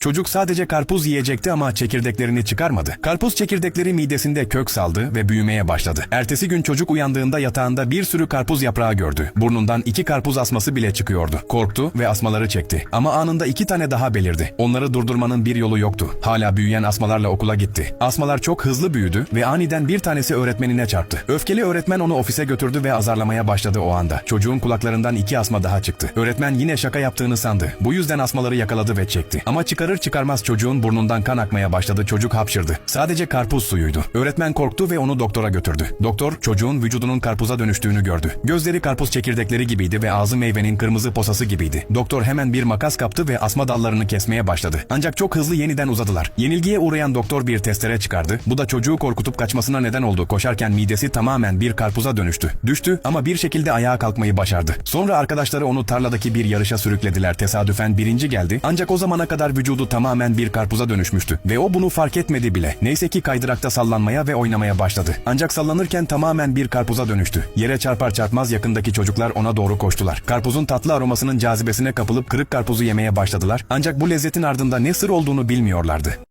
Çocuk sadece karpuz yiyecekti ama çekirdeklerini çıkarmadı. Karpuz çekirdekleri midesinde kök saldı ve büyümeye başladı. Ertesi gün çocuk uyandığında yatağında bir sürü karpuz yaprağı gördü. Burnundan iki karpuz asması bile çıkıyordu. Korktu ve asmaları çekti. Ama anında iki tane daha belirdi. Onları durdurmanın bir yolu yoktu. Hala büyüyen asmalarla okula gitti. Asmalar çok hızlı büyüdü ve aniden bir tanesi öğretmenine çarptı. Öfkeli öğretmen onu ofise götürdü ve azarlamaya başladı o anda. Çocuğun kulaklarından iki asma daha çıktı. Öğretmen yine şaka yaptığını sandı. Bu yüzden asmaları yakaladı ve çekti. Ama çıkarır çıkarmaz çocuğun burnundan kan akmaya başladı. Çocuk hapşırdı. Sadece karpuz suyuydu. Öğretmen korktu ve onu doktora götürdü. Doktor çocuğun vücudunun karpuza dönüştüğünü gördü. Gözleri karpuz çekirdekleri gibiydi ve ağzı meyvenin kırmızı posası gibiydi. Doktor hemen bir makas kaptı ve asma dallarını kesmeye başladı. Ancak çok hızlı yeniden uzadılar. Yenilgiye uğrayan doktor bir testere çıkardı. Bu da çocuğu korkutup kaçmasına neden oldu. Koşarken midesi tamamen bir karpuza dönüştü. Düştü ama bir şekilde ayağa kalkmayı başardı. Sonra arkadaşları onu tarladaki bir yarışa sürüklediler. Tesadüfen birinci geldi. Ancak o zamana kadar vücudu tamamen bir karpuza dönüşmüştü. Ve o bunu fark etmedi bile. Neyse ki kaydırakta sallanmaya ve oynamaya başladı. Ancak sallanırken tamamen bir karpuza dönüştü. Yere çarpar çarpmaz yakındaki çocuklar ona doğru koştular. Karpuzun tatlı aromasının cazibesine kapılıp kırık karpuzu yemeye başladılar. Ancak bu lezzetin ardında ne sır olduğunu bilmiyorlardı.